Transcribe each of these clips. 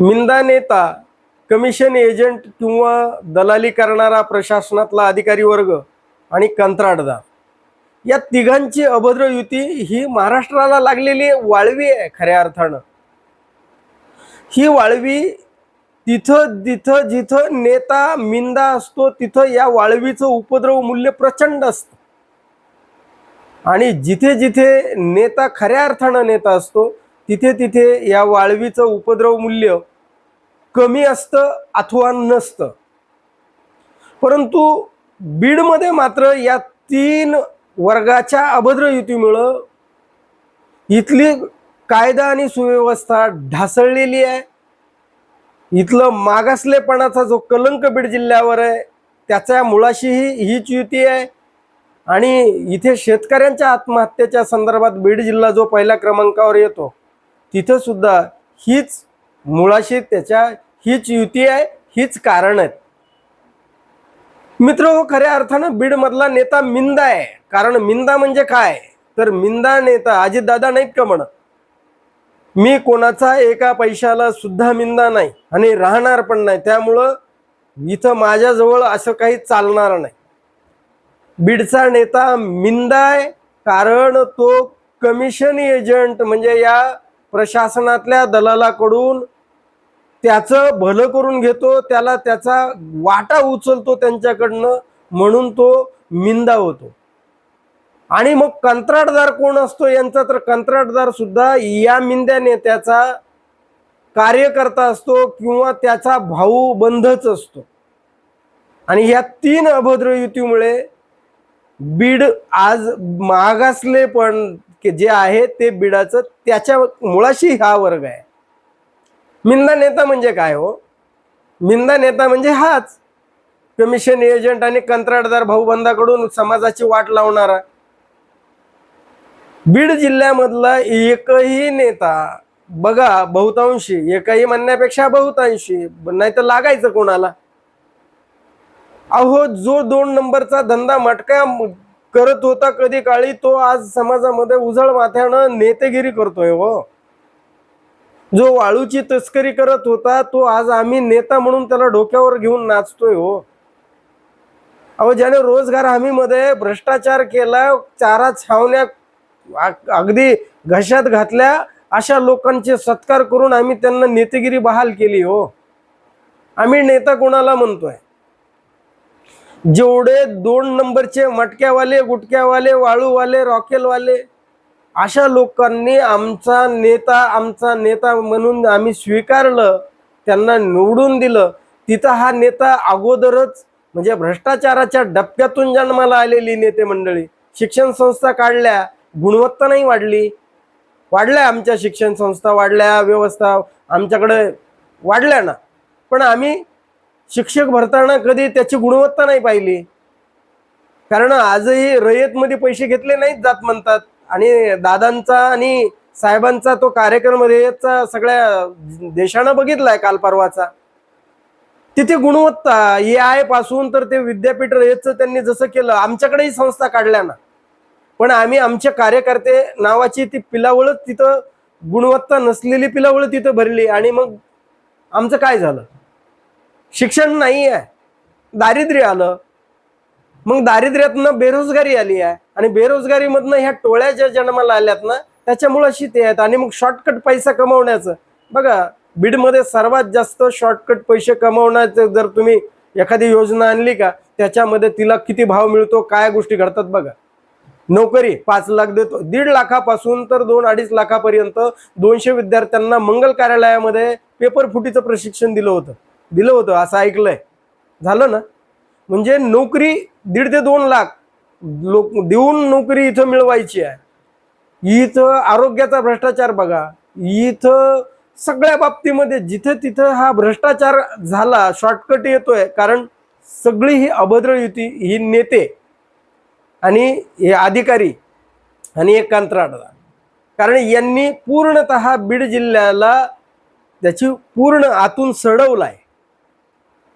मिंदा नेता commission agent किंवा दलाली करणारा प्रशासनातला अधिकारी वर्ग आणि कंत्राटदार. या तिघांची अभद्र युती ही महाराष्ट्राला लागलेली वाळवी आहे खऱ्या अर्थानं. ही वाळवी तिथं तिथं जिथं नेता मिंदा असतो तिथं या वाळवीचं उपद्रव मूल्य प्रचंड असतं. आणि जिथे जिथे नेता खऱ्या अर्थानं नेता असतो तिथे तिथे या वाळवीचं उपद्रव मूल्य कमी असतं अथवा नसतं. परंतु बीडमध्ये मात्र या तीन वर्गाच्या अभद्र युतीमुळं इथली कायदा आणि सुव्यवस्था ढासळलेली आहे. इथलं मागासलेपणाचा जो कलंक बीड जिल्ह्यावर आहे त्याच्या मुळाशीही हीच युती आहे. आणि इथे शेतकऱ्यांच्या आत्महत्येच्या संदर्भात बीड जिल्हा जो पहिल्या क्रमांकावर येतो तिथं सुद्धा हीच मुळाशी त्याच्या हीच युती आहे हीच कारण आहेत. मित्र हो खऱ्या अर्थानं बीडमधला नेता मिंदा आहे. कारण मिंदा म्हणजे काय? तर मिंदा नेता अजितदादा नाहीत का म्हणत? मी कोणाचा एका पैशाला सुद्धा मिंदा नाही आणि राहणार पण नाही. त्यामुळं इथं माझ्याजवळ असं काही चालणार नाही. बीडचा नेता मिंदा आहे कारण तो कमिशन एजंट म्हणजे या प्रशासनातल्या दलालाकडून त्याचं भलं करून घेतो त्याला त्याचा वाटा उचलतो त्यांच्याकडनं म्हणून तो मिंदा होतो. आणि मग कंत्राटदार कोण असतो यांचा? तर कंत्राटदार सुद्धा या मिंद्याने त्याचा कार्यकर्ता असतो किंवा त्याचा भाऊ बंधच असतो. आणि ह्या तीन अभद्र युतीमुळे बीड आज मागासले पण जे आहे ते बीडाचं त्याच्या मुळाशी हा वर्ग आहे. मिंदा नेता म्हणजे काय हो? मिंदा नेता म्हणजे हाच. कमिशन एजंट आणि कंत्राटदार भाऊबंदाकडून समाजाची वाट लावणारा. बीड जिल्ह्यामधला एकही नेता बघा बहुतांशी एकही म्हणण्यापेक्षा बहुतांशी नाही तर लागायचं कोणाला? अहो जो दोन नंबरचा धंदा मटका करत होता कधी काळी तो आज समाजामध्ये उजळ माथ्यानं नेतेगिरी करतोय हो. जो वाळूची तस्करी करत होता तो आज आम्ही नेता म्हणून त्याला डोक्यावर घेऊन नाचतोय हो. अहो ज्याने रोजगार हमीमध्ये भ्रष्टाचार केला चारा छावण्या अगदी घशात घातल्या अशा लोकांचे सत्कार करून आम्ही त्यांना नेतेगिरी बहाल केली हो. आम्ही नेता कोणाला म्हणतोय? जेवढे दोन नंबरचे मटक्यावाले गुटक्यावाले वाळूवाले रॉकेलवाले अशा लोकांनी आमचा नेता आमचा नेता म्हणून आम्ही स्वीकारलं त्यांना निवडून दिलं. तिथं हा नेता अगोदरच म्हणजे भ्रष्टाचाराच्या डबक्यातून जन्माला आलेली नेते मंडळी. शिक्षण संस्था काढल्या गुणवत्ता नाही वाढली. वाढल्या आमच्या शिक्षण संस्था वाढल्या व्यवस्था आमच्याकडे वाढल्या ना. पण आम्ही शिक्षक भरताना कधी त्याची गुणवत्ता नाही पाहिली. कारण आजही रयतमध्ये पैसे घेतले नाहीत जात म्हणतात. आणि दादांचा आणि साहेबांचा तो कार्यक्रम रेचा सगळ्या देशानं बघितलाय काल परवाचा. तिथे गुणवत्ता ए आयपासून तर ते विद्यापीठ रयतचं त्यांनी जसं केलं आमच्याकडेही संस्था काढल्या ना. पण आम्ही आमचे कार्यकर्ते नावाची ती पिलावळच तिथं गुणवत्ता नसलेली पिलावळ तिथं भरली आणि मग आमचं काय झालं? शिक्षण नाही आहे दारिद्र्य आलं. मग दारिद्र्यातनं बेरोजगारी आली आहे. आणि बेरोजगारीमधनं ह्या टोळ्या ज्या जन्माला आल्यात ना त्याच्यामुळं अशी ते आहेत. आणि मग शॉर्टकट पैसा कमवण्याचं. बघा बीडमध्ये सर्वात जास्त शॉर्टकट पैसे कमवण्याचं जर तुम्ही एखादी योजना आणली का त्याच्यामध्ये तिला किती भाव मिळतो काय गोष्टी घडतात बघा. नोकरी पाच लाख देतो. दीड लाखापासून तर दोन अडीच लाखापर्यंत दोनशे विद्यार्थ्यांना मंगल कार्यालयामध्ये पेपर फुटीचं प्रशिक्षण दिलं होतं. दिलं होतं असं ऐकलंय. झालं ना? म्हणजे नोकरी दीड ते दोन लाख लोक देऊन नोकरी इथं मिळवायची आहे. इथं आरोग्याचा भ्रष्टाचार बघा. इथं सगळ्या बाबतीमध्ये जिथे तिथं हा भ्रष्टाचार झाला शॉर्टकट येतोय कारण सगळी ही अभद्र युती ही नेते आणि हे अधिकारी आणि एक कंत्राटदार. कारण यांनी पूर्णत बीड जिल्ह्याला त्याची पूर्ण आतून सडवलाय.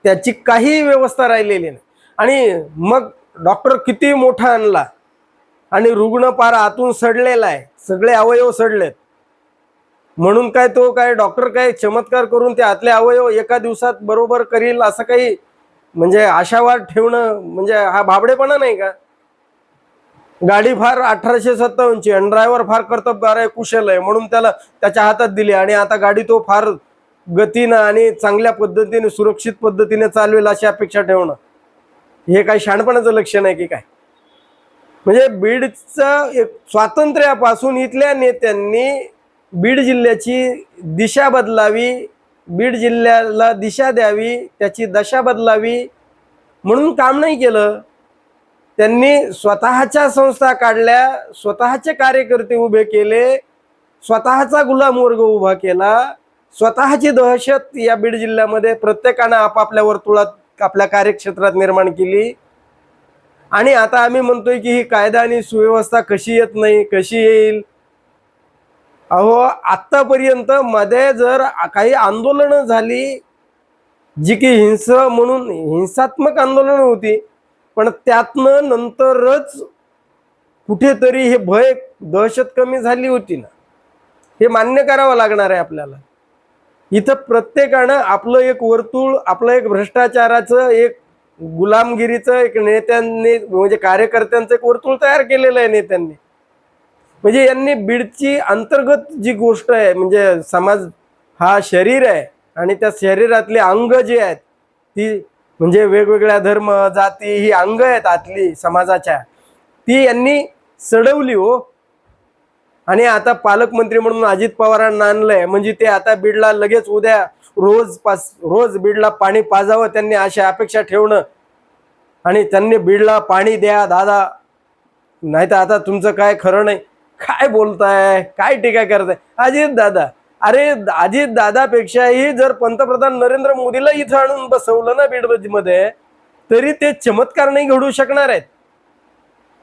त्याची काही व्यवस्था राहिलेली नाही. आणि मग डॉक्टर किती मोठा आणला? आणि रुग्ण पार आतून सडलेला आहे. सगळे अवयव सडलेत. म्हणून काय तो काय डॉक्टर काय चमत्कार करून ते आतले अवयव एका दिवसात बरोबर करील असं काही म्हणजे आशावाद ठेवणं म्हणजे हा भाबडेपणा नाही का? गाडी फार अठराशे सत्तावन्नची आणि ड्रायव्हर फार कर्तबगार आहे कुशल आहे. म्हणून त्याला त्याच्या हातात दिली आणि आता गाडी तो फार गतीनं आणि चांगल्या पद्धतीने सुरक्षित पद्धतीने चालवेल अशी अपेक्षा ठेवणं. हे काय शहाणपणाचं लक्षण आहे की काय? म्हणजे बीडचं एक स्वातंत्र्यापासून इथल्या नेत्यांनी बीड जिल्ह्याची दिशा बदलावी बीड जिल्ह्याला दिशा द्यावी त्याची दशा बदलावी म्हणून काम नाही केलं. त्यांनी स्वतःच्या संस्था काढल्या स्वतःचे कार्यकर्ते उभे केले स्वतःचा गुलाम वर्ग उभा केला स्वतःची दहशत या बीड जिल्ह्यामध्ये प्रत्येकानं आपापल्या वर्तुळात आपल्या कार्यक्षेत्रात निर्माण केली. आणि आता आम्ही म्हणतोय की ही कायदा आणि सुव्यवस्था कशी येत नाही कशी येईल? अहो आत्तापर्यंत मध्ये जर काही आंदोलनं झाली जी की हिंस म्हणून हिंसात्मक आंदोलन होती पण त्यातनं नंतरच कुठेतरी हे भय दहशत कमी झाली होती ना. हे मान्य करावं लागणार आहे आपल्याला. इथं प्रत्येकानं आपलं एक वर्तुळ आपलं एक भ्रष्टाचाराचं एक गुलामगिरीचं एक नेत्यांनी म्हणजे कार्यकर्त्यांचं एक वर्तुळ तयार केलेलं आहे नेत्यांनी. म्हणजे यांनी बीडची अंतर्गत जी गोष्ट आहे म्हणजे समाज हा शरीर आहे आणि त्या शरीरातले अंग जे आहेत ती म्हणजे वेगवेगळ्या धर्म जाती ही अंग आहेत आतली समाजाच्या. ती यांनी सडवली हो. आणि आता पालकमंत्री म्हणून अजित पवारांना आणलंय. म्हणजे ते आता बीडला लगेच उद्या रोज पास रोज बीडला पाणी पाजावं त्यांनी अशा अपेक्षा ठेवणं. आणि त्यांनी बीडला पाणी द्या दादा. नाही तर आता तुमचं काय खरं नाही. काय बोलताय? काय टीका करताय? अजित दादा. अरे अजित दादापेक्षाही जर पंतप्रधान नरेंद्र मोदीला इथं आणून बसवलं ना बीडमध्ये तरी ते चमत्कार नाही घडू शकणार आहेत.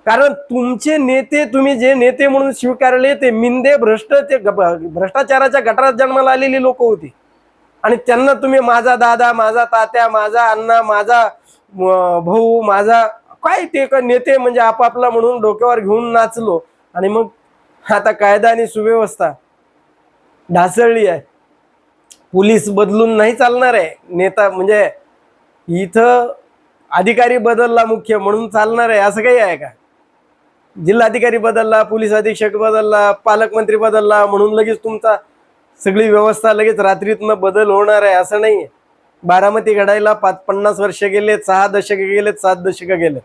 कारण तुमचे नेते तुम्ही जे नेते म्हणून स्वीकारले ते मिंदे भ्रष्ट ते भ्रष्टाचाराच्या गटारात जन्माला आलेली लोक होती. आणि त्यांना तुम्ही माझा दादा माझा तात्या माझा अण्णा माझा भाऊ माझा काय ते का नेते म्हणजे आपापला म्हणून डोक्यावर घेऊन नाचलो. आणि मग आता कायदा आणि सुव्यवस्था ढासळली आहे. पोलीस बदलून नाही चालणार आहे. नेता म्हणजे इथं अधिकारी बदलला मुख्य म्हणून चालणार आहे. असं काही आहे का? जिल्हाधिकारी बदलला पोलीस अधीक्षक बदलला पालकमंत्री बदलला म्हणून लगेच तुमचा सगळी व्यवस्था लगेच रात्रीतनं बदल होणार आहे असं नाही बारामती घडायला पाच पन्नास वर्ष गेले सहा दशकं गेले सात दशक गेले.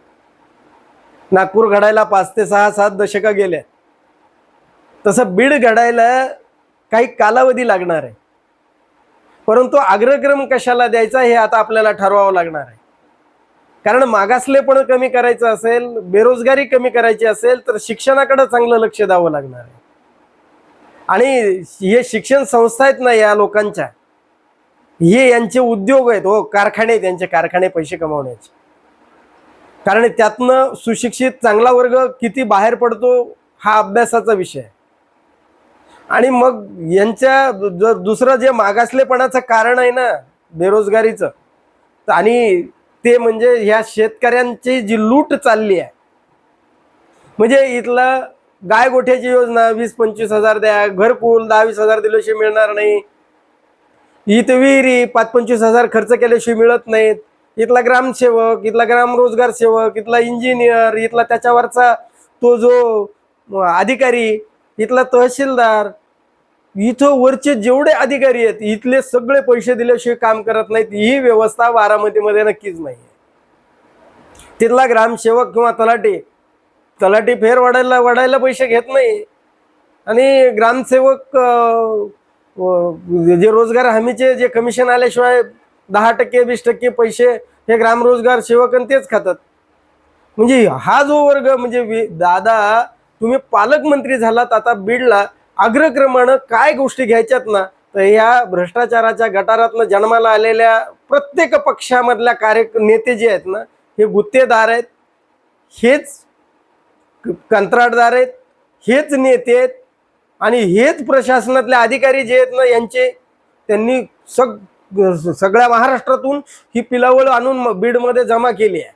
नागपूर घडायला पाच ते सहा सात दशक गेले. तसं बीड घडायला काही कालावधी लागणार आहे. परंतु अग्रक्रम कशाला द्यायचा हे आता आपल्याला ठरवावं लागणार आहे. कारण मागासलेपण कमी करायचं असेल बेरोजगारी कमी करायची असेल तर शिक्षणाकडे चांगलं लक्ष द्यावं लागणार आहे. आणि हे शिक्षण संस्था आहेत ना या लोकांच्या हे यांचे उद्योग आहेत. हो कारखाने आहेत यांचे कारखाने पैसे कमावण्याचे. कारण त्यातनं सुशिक्षित चांगला वर्ग किती बाहेर पडतो हा अभ्यासाचा विषय आहे. आणि मग यांच्या दुसरं जे मागासलेपणाचं कारण आहे ना बेरोजगारीचं आणि ते म्हणजे ह्या शेतकऱ्यांची जी लूट चालली आहे. म्हणजे इथलं गाय गोठ्याची योजना वीस पंचवीस हजार द्या घरकुल दहा वीस हजार दिल्याशिवाय मिळणार नाही. इथं विहिरी पाच पंचवीस हजार खर्च केल्याशिवाय मिळत नाहीत. इथला ग्रामसेवक इथला ग्राम रोजगार सेवक इथला इंजिनियर इथला त्याच्यावरचा तो जो अधिकारी इथला तहसीलदार इथं वरचे जेवढे अधिकारी आहेत इथले सगळे पैसे दिल्याशिवाय काम करत नाहीत. ही व्यवस्था बारामतीमध्ये नक्कीच नाही तिथला ग्रामसेवक किंवा तलाठी तलाठी फेर वाढायला वाढायला पैसे घेत नाही. आणि ग्रामसेवक जे रोजगार हमीचे जे कमिशन आल्याशिवाय दहा टक्के वीस टक्के पैसे हे ग्रामरोजगार सेवक आणि तेच खातात. म्हणजे हा जो वर्ग म्हणजे दादा तुम्ही पालकमंत्री झालात आता बीडला. अग्रक्रमानं काय गोष्टी घ्यायच्यात ना तर ह्या भ्रष्टाचाराच्या गटारातनं जन्माला आलेल्या प्रत्येक पक्षामधल्या कार्य नेते जे आहेत ना हे गुत्तेदार आहेत. हेच कंत्राटदार आहेत हेच नेते आहेत आणि हेच प्रशासनातले अधिकारी जे आहेत ना यांचे त्यांनी सग सगळ्या महाराष्ट्रातून ही पिलावळ आणून बीडमध्ये जमा केली आहे.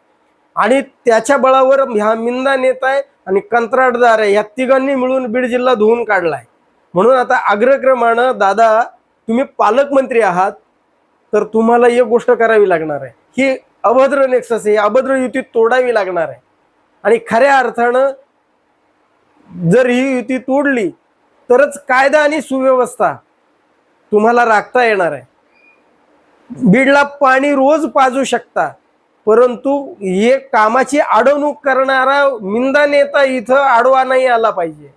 आणि त्याच्या बळावर ह्या मिंदा नेता आहे आणि कंत्राटदार आहे. या तिघांनी मिळून बीड जिल्हा धुवून आहे म्हणून आता अग्रक्रमानं दादा तुम्ही पालकमंत्री आहात तर तुम्हाला एक गोष्ट करावी लागणार आहे. ही अभद्र नेक्सस आहे ही अभद्र युती तोडावी लागणार आहे. आणि खऱ्या अर्थानं जर ही युती तोडली तरच कायदा आणि सुव्यवस्था तुम्हाला राखता येणार आहे. बीडला पाणी रोज पाजू शकता परंतु हे कामाची अडवणूक करणारा मिंदा नेता इथं आडवा नाही आला पाहिजे.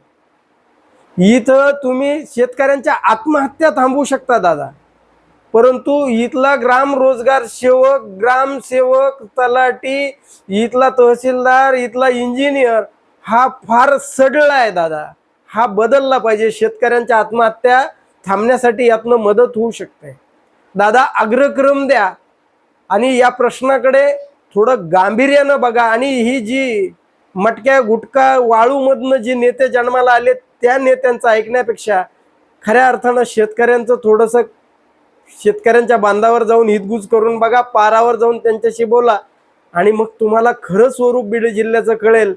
इथं तुम्ही शेतकऱ्यांच्या आत्महत्या थांबवू शकता दादा. परंतु इथला ग्राम रोजगार सेवक ग्रामसेवक तलाटी इथला तहसीलदार इथला इंजिनियर हा फार सडला आहे दादा. हा बदलला पाहिजे. शेतकऱ्यांच्या आत्महत्या थांबण्यासाठी यातनं मदत होऊ शकते. दादा अग्रक्रम द्या. आणि या प्रश्नाकडे थोडं गांभीर्यानं बघा. आणि ही जी मटक्या गुटका वाळूमधनं जे नेते जन्माला आले त्या नेत्यांचं ऐकण्यापेक्षा खऱ्या अर्थानं शेतकऱ्यांचं थोडंसं शेतकऱ्यांच्या बांधावर जाऊन हितगुज करून बघा पारावर जाऊन त्यांच्याशी बोला. आणि मग तुम्हाला खरं स्वरूप बीड जिल्ह्याचं कळेल.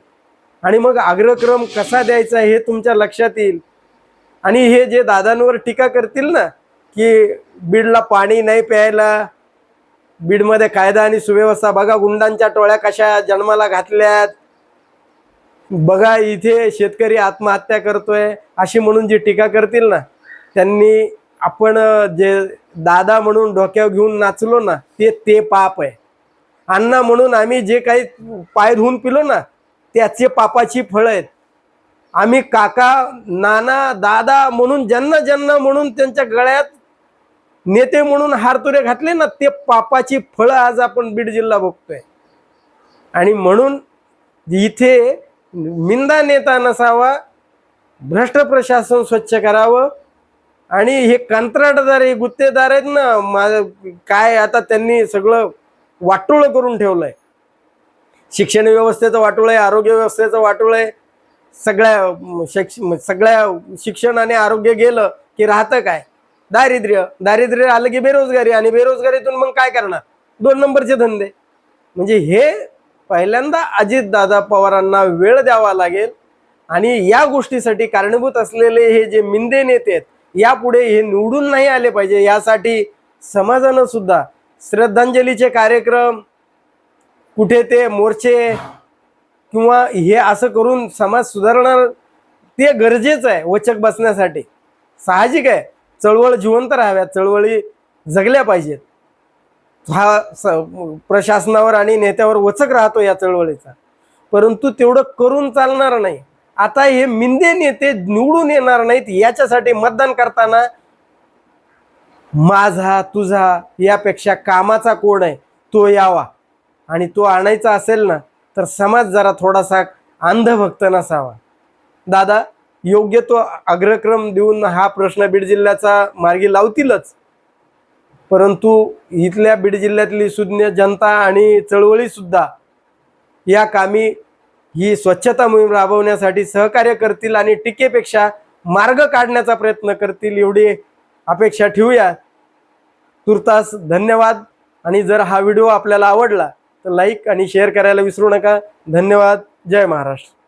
आणि मग अग्रक्रम कसा द्यायचा हे तुमच्या लक्षात येईल. आणि हे जे दादांवर टीका करतील ना की बीडला पाणी नाही प्यायला बीडमध्ये कायदा आणि सुव्यवस्था बघा गुंडांच्या टोळ्या कशा जन्माला घातल्यात बघा इथे शेतकरी आत्महत्या करतोय अशी म्हणून जी टीका करतील ना त्यांनी आपण जे दादा म्हणून डोक्यावर घेऊन नाचलो ना ते ते पाप आहे. अण्णा म्हणून आम्ही जे काही पाय धुवून पिलो ना त्याचे पापाची फळं आहेत. आम्ही काका नाना दादा म्हणून ज्यांना ज्यांना म्हणून त्यांच्या गळ्यात नेते म्हणून हारतुरे घातले ना ते पापाची फळं आज आपण बीड जिल्हा बघतोय. आणि म्हणून इथे मिंदा नेता नसावा भ्रष्ट प्रशासन स्वच्छ करावं आणि हे कंत्राटदार हे गुत्तेदार आहेत ना मा काय आता त्यांनी सगळं वाटोळं करून ठेवलंय. शिक्षण व्यवस्थेचं वाटोळ आहे आरोग्य व्यवस्थेचं वाटोळ आहे. सगळ्या शैक्ष सगळ्या शिक्षण आणि आरोग्य गेलं की राहतं काय? दारिद्र्य. दारिद्र्य आलं की बेरोजगारी आणि बेरोजगारीतून मग काय करणार? दोन नंबरचे धंदे. म्हणजे हे पहिल्यांदा अजित दादा पवारांना वेळ द्यावा लागेल. आणि या गोष्टीसाठी कारणीभूत असलेले हे जे मिंदे नेते आहेत यापुढे हे निवडून नाही आले पाहिजे. यासाठी समाजानं सुद्धा श्रद्धांजलीचे कार्यक्रम कुठे ते मोर्चे किंवा हे असं करून समाज सुधारणार ते गरजेचं आहे वचक बसण्यासाठी. साहजिक आहे. चळवळ जिवंत राहाव्यात. चळवळी जगल्या पाहिजेत. हा स- प्रशासनावर आणि नेत्यावर वचक राहतो या चळवळीचा. परंतु तेवढं करून चालणार नाही. आता हे मिंदे नेते निवडून येणार नाहीत याच्यासाठी मतदान करताना माझा तुझा यापेक्षा कामाचा कोण आहे तो यावा. आणि तो आणायचा असेल ना तर समाज जरा थोडासा अंधभक्त नसावा. दादा योग्य तो अग्रक्रम देऊन हा प्रश्न बीड जिल्ह्याचा मार्गी लावतीलच. परंतु इथल्या बीड जिल्ह्यातली सुज्ञ जनता आणि चळवळीसुद्धा या कामी ही स्वच्छता मोहीम राबवण्यासाठी सहकार्य करतील आणि टीकेपेक्षा मार्ग काढण्याचा प्रयत्न करतील एवढी अपेक्षा ठेवूया. तुर्तास धन्यवाद. आणि जर हा व्हिडिओ आपल्याला आवडला तर लाईक आणि शेअर करायला विसरू नका. धन्यवाद. जय महाराष्ट्र.